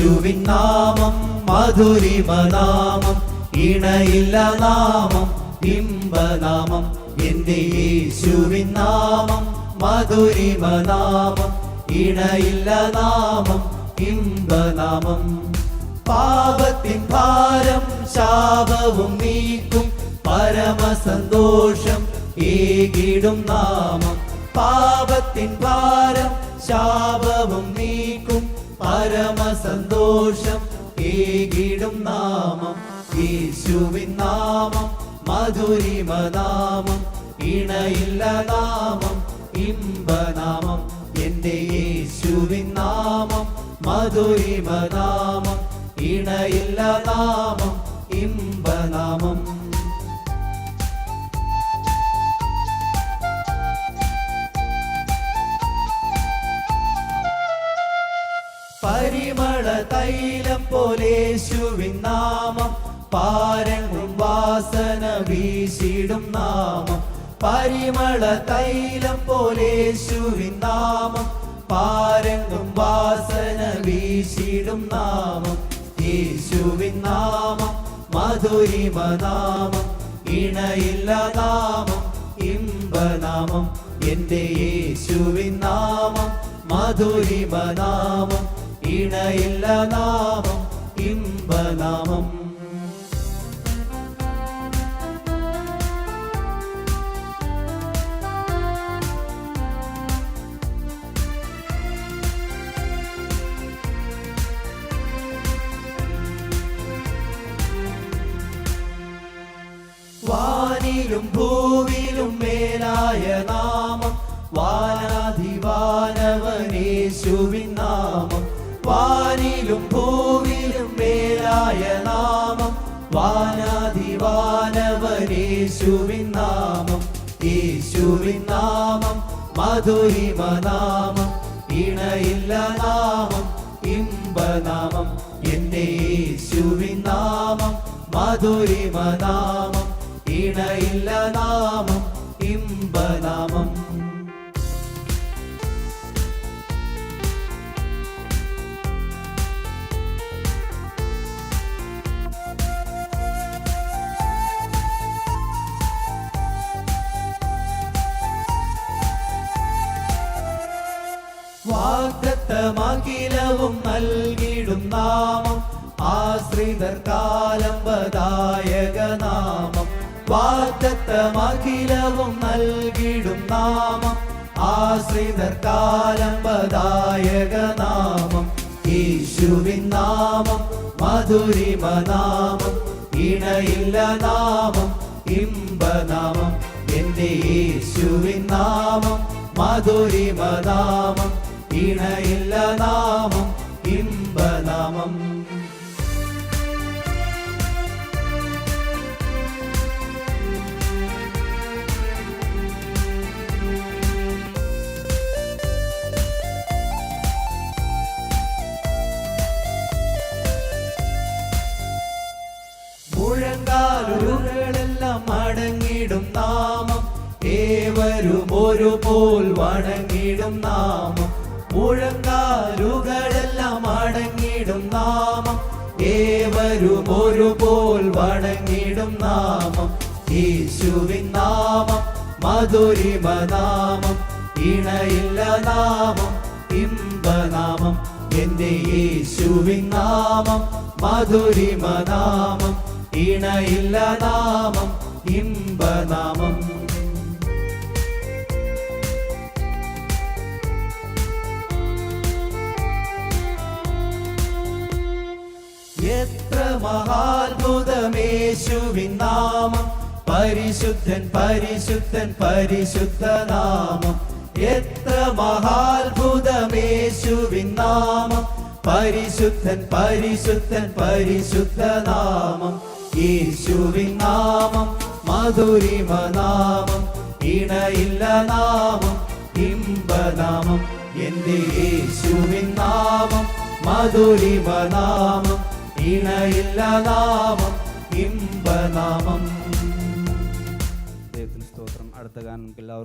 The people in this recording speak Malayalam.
യേശുവിൻ നാമം മധുരിമ നാമം ഇണയില്ല നാമം ബിംബനാമം എന്റെ യേശുവിൻ നാമം മധുരിമ നാമം ഇണയില്ല നാമം ബിംബനാമം പാപത്തിൻ ഭാരം ശാപവും നീക്കും പരമസന്തോഷം ഏകിടും നാമം. പാപത്തിൻ ഭാരം ശാപവും നീക്കും പരമസന്തോഷം ഏകിടും നാമം യേശുവിൻ നാമം മധുരിമ നാമം ഇണയില്ല നാമം ഇമ്പനാമം എന്റെ യേശുവിൻ നാമം മധുരിമ നാമം ഇണയില്ല നാമം ഇമ്പനാമം പരിമള തൈലം പോലേശുവിൻ നാമം. പാരങ്ങും വാസന വീശിടും നാമം. പരിമള തൈലം പോലേശുവിൻ നാമം. പാരങ്ങും വാസന വീശിടും നാമം. യേശുവിൻ നാമം മധുരിമ നാമം ഇണയില്ല നാമം ഇമ്പനാമം. എന്റെ യേശുവിൻ നാമം മധുരിമ നാമം. ഇണയില്ല നാമം ഇമ്പനാമം. വാനിലും ഭൂവിലും മേലായ നാമം വാനാധിവാനവനേശു വാനിലും ഭൂവിലും മേലായ നാമം. വാനാധിവാനവനേശുവിൻ നാമം. യേശുവിൻ നാമം മധുരിമ നാമം ഇണയില്ല നാമം ഇമ്പനാമം. എന്നെ യേശുവിൻ നാമം മധുരിമ നാമം ഇണയില്ല നാമം വാഗ്ദത്തമഖിലവും നൽകിടും നാമം. ആശ്രിതർ കാലംബദായക നാമം വാഗ്ദത്തമഖിലവും നൽകിടും നാമം. ആശ്രിതർ കാലംബദായക നാമം യേശുവിൻ നാമം മധുരിമ നാമം ഇണയില്ല നാമം ഇമ്പനാമം. എന്റെ യേശുവിൻ നാമം മധുരിമ നാമം ഇണയില്ല നാമം ഇമ്പനാമം. മുഴങ്കാലുകളെല്ലാം മടങ്ങിടും നാമം ഏവരും ഒരുപോൽ വണങ്ങിടും നാമം. മുഴങ്കാലുകളെല്ലാം അടങ്ങിടും നാമം. ഏവരും ഒരുപോൽ വണങ്ങിടും നാമം. യേശുവിൻ നാമം മധുരിമ നാമം ഇണയില്ല നാമം ഇമ്പനാമം. എന്റെ യേശുവിൻ നാമം മധുരിമ നാമം ഇണയില്ല നാമം ഇമ്പനാമം. എത്ര മഹാത്ഭുതമേശുവിൻ നാമം? പരിശുദ്ധൻ പരിശുദ്ധൻ പരിശുദ്ധ നാമം. എത്ര മഹാത്ഭുതമേശുവിൻ നാമം? പരിശുദ്ധൻ പരിശുദ്ധൻ പരിശുദ്ധ നാമം. യേശുവിൻ നാമം മധുരിമ നാമം ഇണയില്ല നാമം ഇമ്പനാമം എന്റെ യേശുവിൻ നാമം മധുരിമ നാമം. ഇണയില്ല നാമം ഇമ്പനാമം ദൈവത്തിന് സ്തോത്രം. അടുത്ത ഗാനം എല്ലാവർക്കും